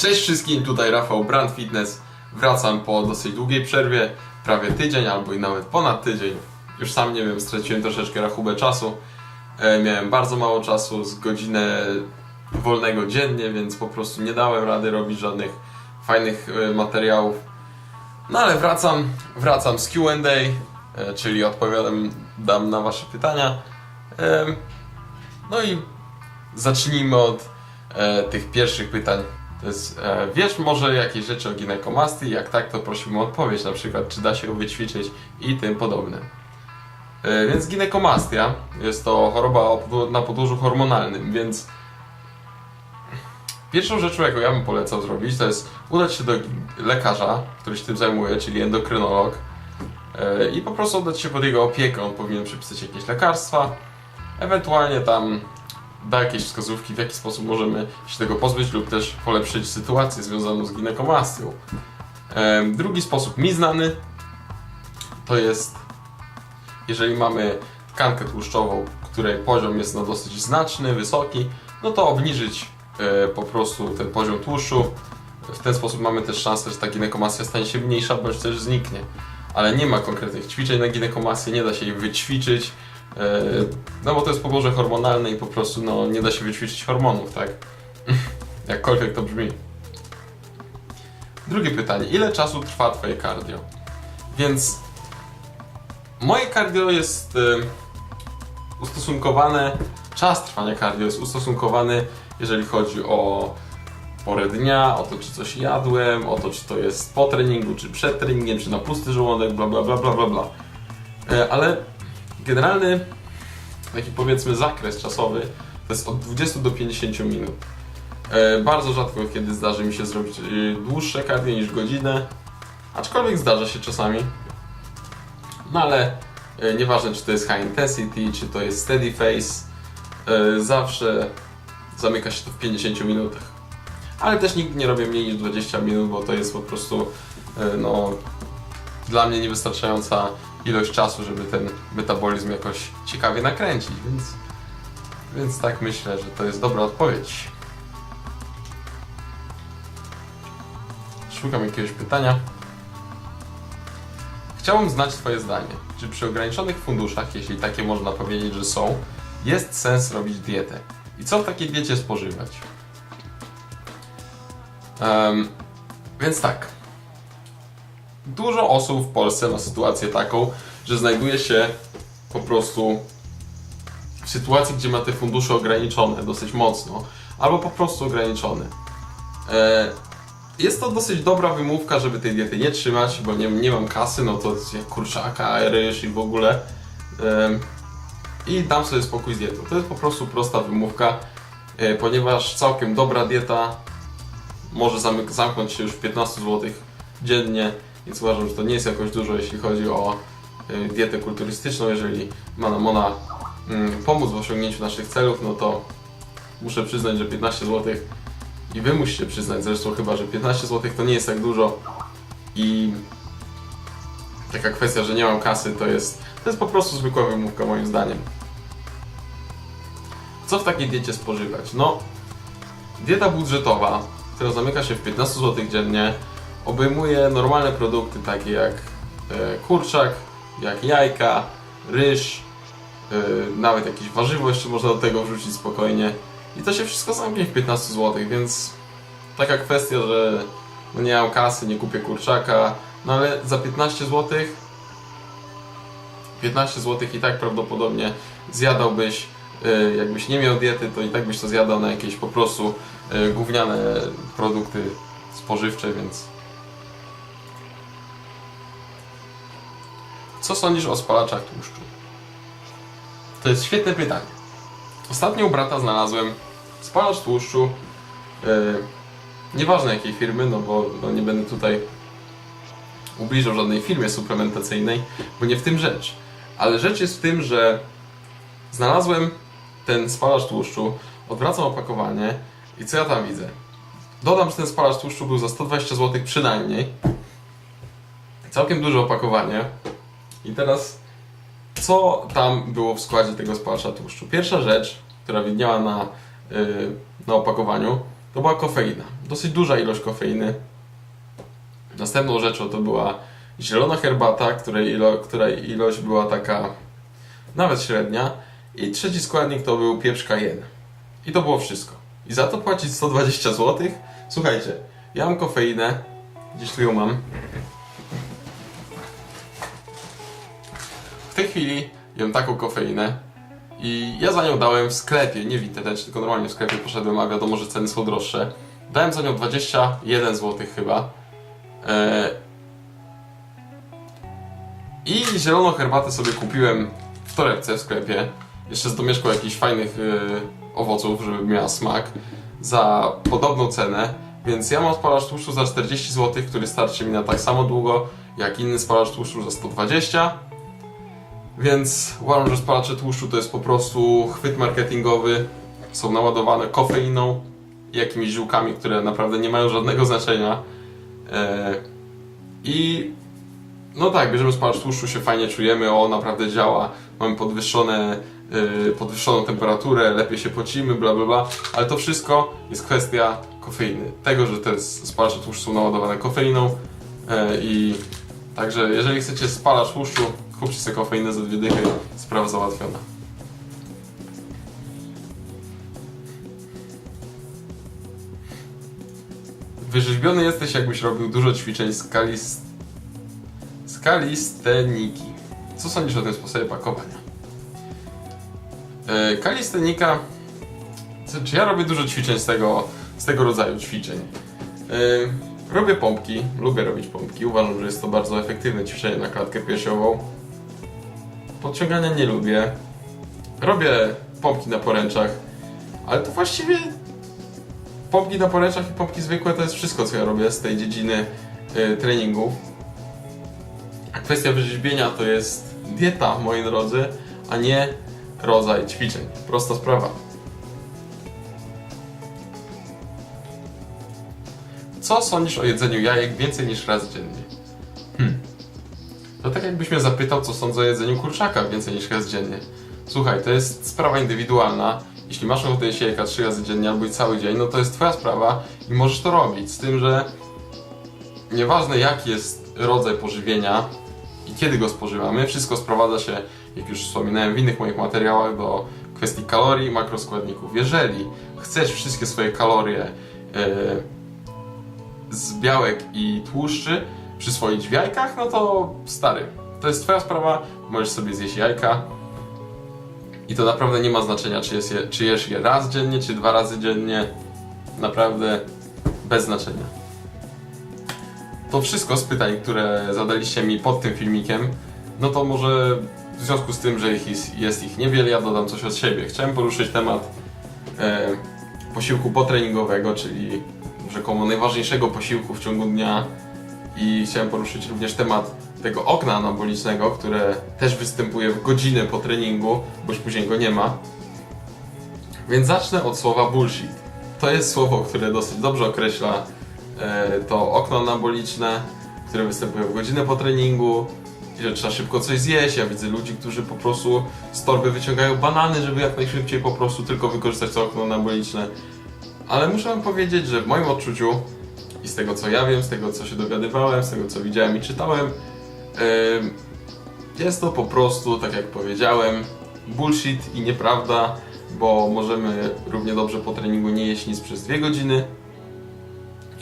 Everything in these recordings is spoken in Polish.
Cześć wszystkim, tutaj Rafał Brand Fitness. Wracam po dosyć długiej przerwie, prawie tydzień albo i nawet ponad tydzień. Już sam nie wiem, straciłem troszeczkę rachubę czasu. E, miałem bardzo mało czasu, z godzinę wolnego dziennie, więc po prostu nie dałem rady robić żadnych fajnych e, materiałów. No ale wracam, wracam z Q&A, e, czyli odpowiadam dam na Wasze pytania. Em, No i zacznijmy od e, tych pierwszych pytań. To jest, e, wiesz może jakieś rzeczy o ginekomastii? Jak tak, to prosimy o odpowiedź, na przykład czy da się ją wyćwiczyć i tym podobne. E, więc ginekomastia jest to choroba na podłożu hormonalnym, więc pierwszą rzeczą, jaką ja bym polecał zrobić, to jest udać się do lekarza, który się tym zajmuje, czyli endokrynolog e, i po prostu oddać się pod jego opiekę. On powinien przepisać jakieś lekarstwa, ewentualnie tam da jakieś wskazówki, w jaki sposób możemy się tego pozbyć lub też polepszyć sytuację związaną z ginekomastią. Drugi sposób mi znany to jest, jeżeli mamy tkankę tłuszczową, której poziom jest no dosyć znaczny, wysoki, no to obniżyć e, po prostu ten poziom tłuszczu. W ten sposób mamy też szansę, że ta ginekomastia stanie się mniejsza bądź też zniknie. Ale nie ma konkretnych ćwiczeń na ginekomastię, nie da się jej wyćwiczyć, no bo to jest podłoże hormonalne i po prostu no, nie da się wyćwiczyć hormonów, tak? Jakkolwiek to brzmi. Drugie pytanie. Ile czasu trwa Twoje cardio? Więc moje cardio jest y, ustosunkowane, czas trwania cardio jest ustosunkowany, jeżeli chodzi o porę dnia, o to, czy coś jadłem, o to, czy to jest po treningu, czy przed treningiem, czy na pusty żołądek, bla bla bla bla bla bla. E, Ale generalny taki powiedzmy zakres czasowy to jest od 20 do 50 minut. E, Bardzo rzadko kiedy zdarzy mi się zrobić e, dłuższe cardio niż godzinę, aczkolwiek zdarza się czasami. No ale e, nieważne czy to jest high intensity, czy to jest steady phase, e, zawsze zamyka się to w 50 minutach. Ale też nigdy nie robię mniej niż 20 minut, bo to jest po prostu no, dla mnie niewystarczająca ilość czasu, żeby ten metabolizm jakoś ciekawie nakręcić, więc, więc tak myślę, że to jest dobra odpowiedź. Szukam jakiegoś pytania. Chciałbym znać Twoje zdanie. Czy przy ograniczonych funduszach, jeśli takie można powiedzieć, że są, jest sens robić dietę? I co w takiej diecie spożywać? Em, więc tak. Dużo osób w Polsce ma sytuację taką, że znajduje się po prostu w sytuacji, gdzie ma te fundusze ograniczone dosyć mocno, albo po prostu ograniczone. E, jest to dosyć dobra wymówka, żeby tej diety nie trzymać, bo nie, nie mam kasy, no to jak kurczaka, ryż i w ogóle. I dam sobie spokój z dietą. To jest po prostu prosta wymówka, e, ponieważ całkiem dobra dieta może zamknąć się już w 15 zł dziennie, więc uważam, że to nie jest jakoś dużo, jeśli chodzi o y, dietę kulturystyczną. Jeżeli ma nam ona mm, pomóc w osiągnięciu naszych celów, no to muszę przyznać, że 15 zł i Wy musicie przyznać zresztą chyba, że 15 zł to nie jest tak dużo i taka kwestia, że nie mam kasy, to jest, to jest po prostu zwykła wymówka moim zdaniem. Co w takiej diecie spożywać? No, Dieta budżetowa, która zamyka się w 15 zł dziennie, obejmuje normalne produkty takie jak e, kurczak, jak jajka, ryż, e, nawet jakieś warzywo jeszcze można do tego wrzucić spokojnie. I to się wszystko zamknie w 15 zł, więc taka kwestia, że no nie mam kasy, nie kupię kurczaka, no ale za 15 zł 15 zł i tak prawdopodobnie zjadałbyś, e, jakbyś nie miał diety, to i tak byś to zjadał na jakieś po prostu gówniane produkty spożywcze, więc co sądzisz o spalaczach tłuszczu? To jest świetne pytanie. Ostatnio u brata znalazłem spalacz tłuszczu, e, nieważne jakiej firmy, no bo no nie będę tutaj ubliżał żadnej firmie suplementacyjnej, bo nie w tym rzecz. Ale rzecz jest w tym, że znalazłem ten spalacz tłuszczu, odwracam opakowanie i co ja tam widzę? Dodam, że ten spalacz tłuszczu był za 120 zł przynajmniej. Całkiem duże opakowanie. I teraz, co tam było w składzie tego spalacza tłuszczu? Pierwsza rzecz, która widniała na, yy, na opakowaniu, to była kofeina. dosyć duża ilość kofeiny. Następną rzeczą to była zielona herbata, której, ilo, której ilość była taka nawet średnia. I trzeci składnik to był pieprz cayenne. I to było wszystko. I za to płacić 120 zł? Słuchajcie, ja mam kofeinę, gdzieś tu ją mam. Tej chwili jem taką kofeinę i ja za nią dałem w sklepie, nie w internecie, tylko normalnie w sklepie poszedłem, a wiadomo, że ceny są droższe. Dałem za nią 21 zł chyba. E, I zieloną herbatę sobie kupiłem w torebce w sklepie. Jeszcze z domieszką jakichś fajnych e, owoców, żeby miała smak. Za podobną cenę. Więc ja mam spalacz tłuszczu za 40 zł, który starczy mi na tak samo długo jak inny spalacz tłuszczu za 120. Więc uważam, że spalacze tłuszczu to jest po prostu chwyt marketingowy. Są naładowane kofeiną i jakimiś ziółkami, które naprawdę nie mają żadnego znaczenia. E, I no tak, bierzemy spalacz tłuszczu, się fajnie czujemy, o naprawdę działa, mamy podwyższone, e, podwyższoną temperaturę, lepiej się pocimy, bla bla bla, ale to wszystko jest kwestia kofeiny. Tego, że te spalacze tłuszczu są naładowane kofeiną e, i także jeżeli chcecie spalacz tłuszczu, kupcie sobie kofeinę za dwie dychy, sprawa załatwiona. Wyrzeźbiony jesteś, jakbyś robił dużo ćwiczeń z, kalist... z kalisteniki. Co sądzisz o tym sposobie pakowania? E, kalistenika... Czy ja robię dużo ćwiczeń z tego, z tego rodzaju ćwiczeń? E, robię pompki, lubię robić pompki. Uważam, że jest to bardzo efektywne ćwiczenie na klatkę piersiową. Podciągania nie lubię. Robię pompki na poręczach, ale to właściwie pompki na poręczach i pompki zwykłe to jest wszystko, co ja robię z tej dziedziny y, treningów. A kwestia wyrzeźbienia to jest dieta, moi drodzy, a nie rodzaj ćwiczeń. Prosta sprawa. Co sądzisz o jedzeniu jajek więcej niż raz dziennie? Jakbyś mnie zapytał, co sądzę o jedzeniu kurczaka więcej niż raz dziennie. Słuchaj, to jest sprawa indywidualna. Jeśli masz ochotę jeść jajka trzy razy dziennie albo i cały dzień, no to jest twoja sprawa i możesz to robić. Z tym, że nieważne jaki jest rodzaj pożywienia i kiedy go spożywamy, wszystko sprowadza się, jak już wspominałem w innych moich materiałach, do kwestii kalorii i makroskładników. Jeżeli chcesz wszystkie swoje kalorie e, z białek i tłuszczy przyswoić w jajkach, no to stary, to jest twoja sprawa, możesz sobie zjeść jajka i to naprawdę nie ma znaczenia, czy, jest je, czy jesz je raz dziennie, czy dwa razy dziennie, naprawdę bez znaczenia. To wszystko z pytań, które zadaliście mi pod tym filmikiem, no to może w związku z tym, że ich jest, jest ich niewiele, ja dodam coś od siebie. Chciałem poruszyć temat e, posiłku potreningowego, czyli rzekomo najważniejszego posiłku w ciągu dnia i chciałem poruszyć również temat tego okna anabolicznego, które też występuje w godzinę po treningu, bo już później go nie ma. Więc zacznę od słowa bullshit. To jest słowo, które dosyć dobrze określa e, to okno anaboliczne, które występuje w godzinę po treningu że trzeba szybko coś zjeść. Ja widzę ludzi, którzy po prostu z torby wyciągają banany, żeby jak najszybciej po prostu tylko wykorzystać to okno anaboliczne. Ale muszę wam powiedzieć, że w moim odczuciu i z tego co ja wiem, z tego co się dowiadywałem, z tego co widziałem i czytałem, em, jest to po prostu, tak jak powiedziałem, bullshit i nieprawda, bo możemy równie dobrze po treningu nie jeść nic przez dwie godziny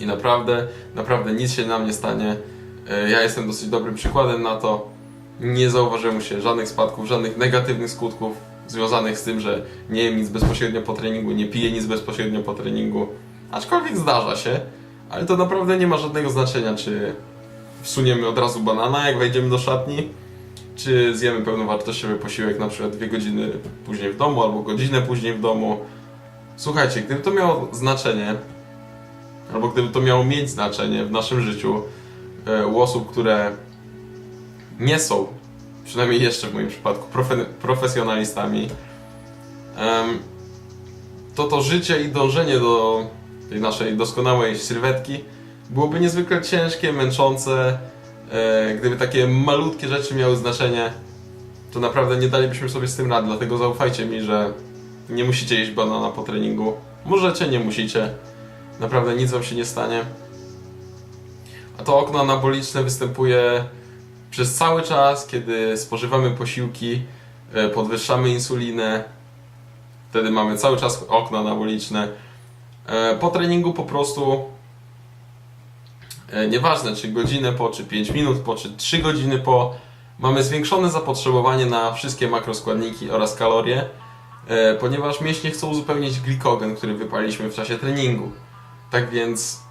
i naprawdę, naprawdę nic się nam nie stanie. E, Ja jestem dosyć dobrym przykładem na to. Nie zauważyłem się żadnych spadków, żadnych negatywnych skutków związanych z tym, że nie jem nic bezpośrednio po treningu, nie piję nic bezpośrednio po treningu. Aczkolwiek zdarza się, ale to naprawdę nie ma żadnego znaczenia, czy wsuniemy od razu banana, jak wejdziemy do szatni, czy zjemy pełnowartościowy posiłek na przykład dwie godziny później w domu, albo godzinę później w domu. Słuchajcie, gdyby to miało znaczenie, albo gdyby to miało mieć znaczenie w naszym życiu e, u osób, które nie są, przynajmniej jeszcze w moim przypadku, profe profesjonalistami, to to życie i dążenie do tej naszej doskonałej sylwetki byłoby niezwykle ciężkie, męczące. E, gdyby takie malutkie rzeczy miały znaczenie, to naprawdę nie dalibyśmy sobie z tym rady. Dlatego zaufajcie mi, że nie musicie jeść banana po treningu. Możecie, nie musicie. naprawdę nic Wam się nie stanie. A to okno anaboliczne występuje przez cały czas, kiedy spożywamy posiłki, e, podwyższamy insulinę, wtedy mamy cały czas okno anaboliczne. E, Po treningu po prostu e, nieważne czy godzinę po, czy 5 minut po, czy 3 godziny po, mamy zwiększone zapotrzebowanie na wszystkie makroskładniki oraz kalorie, e, ponieważ mięśnie chcą uzupełnić glikogen, który wypaliśmy w czasie treningu. Tak więc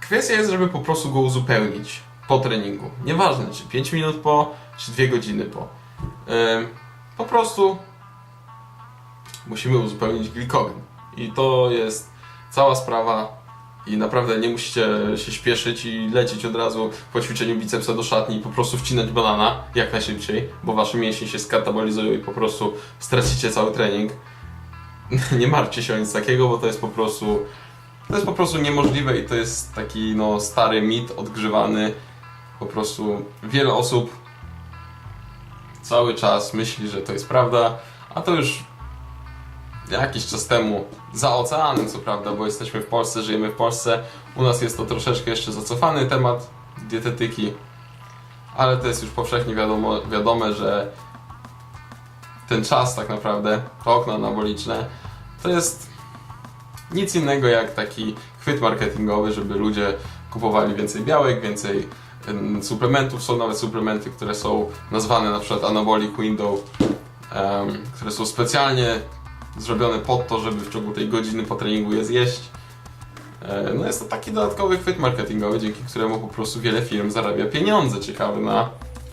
kwestia jest, żeby po prostu go uzupełnić po treningu. Nieważne czy 5 minut po, czy 2 godziny po. Po prostu musimy uzupełnić glikogen. I to jest cała sprawa. I naprawdę nie musicie się śpieszyć i lecieć od razu po ćwiczeniu bicepsa do szatni i po prostu wcinać banana jak najszybciej, bo wasze mięśnie się skatabolizują i po prostu stracicie cały trening. nie martwcie się o nic takiego, bo to jest po prostu to jest po prostu niemożliwe i to jest taki no, stary mit odgrzewany. Po prostu wiele osób cały czas myśli, że to jest prawda, a to już jakiś czas temu za oceanem, co prawda, bo jesteśmy w Polsce, żyjemy w Polsce. U nas jest to troszeczkę jeszcze zacofany temat dietetyki, ale to jest już powszechnie wiadomo, wiadome, że ten czas tak naprawdę, to okno anaboliczne, to jest nic innego jak taki chwyt marketingowy, żeby ludzie kupowali więcej białek, więcej em, suplementów. Są nawet suplementy, które są nazwane na przykład Anabolic Window, em, które są specjalnie zrobione po to, żeby w ciągu tej godziny po treningu je zjeść. E, No jest to taki dodatkowy chwyt marketingowy, dzięki któremu po prostu wiele firm zarabia pieniądze ciekawe na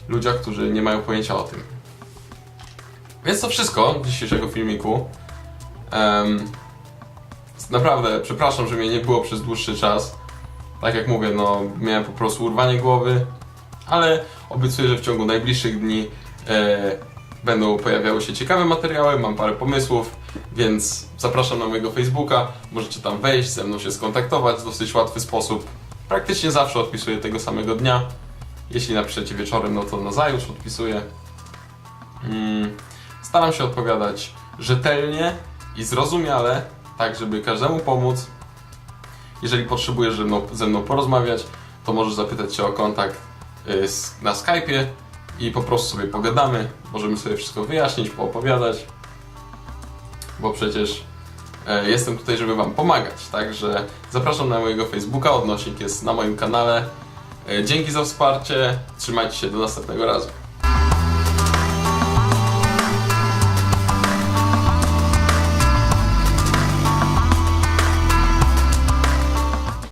ludziach, którzy nie mają pojęcia o tym. Więc to wszystko dzisiejszego filmiku. Em, naprawdę, przepraszam, że mnie nie było przez dłuższy czas. Tak jak mówię, no miałem po prostu urwanie głowy, ale obiecuję, że w ciągu najbliższych dni e, będą pojawiały się ciekawe materiały, mam parę pomysłów, więc zapraszam na mojego Facebooka, możecie tam wejść, ze mną się skontaktować w dosyć łatwy sposób. Praktycznie zawsze odpisuję tego samego dnia. Jeśli napiszecie wieczorem, no to nazajutrz odpisuję. Mm, staram się odpowiadać rzetelnie i zrozumiale, tak żeby każdemu pomóc. Jeżeli potrzebujesz ze mną, ze mną porozmawiać, to możesz zapytać się o kontakt y, na Skype'ie i po prostu sobie pogadamy. Możemy sobie wszystko wyjaśnić, poopowiadać, bo przecież e, jestem tutaj, żeby Wam pomagać. Także zapraszam na mojego Facebooka, odnośnik jest na moim kanale. E, Dzięki za wsparcie, trzymajcie się, do następnego razu.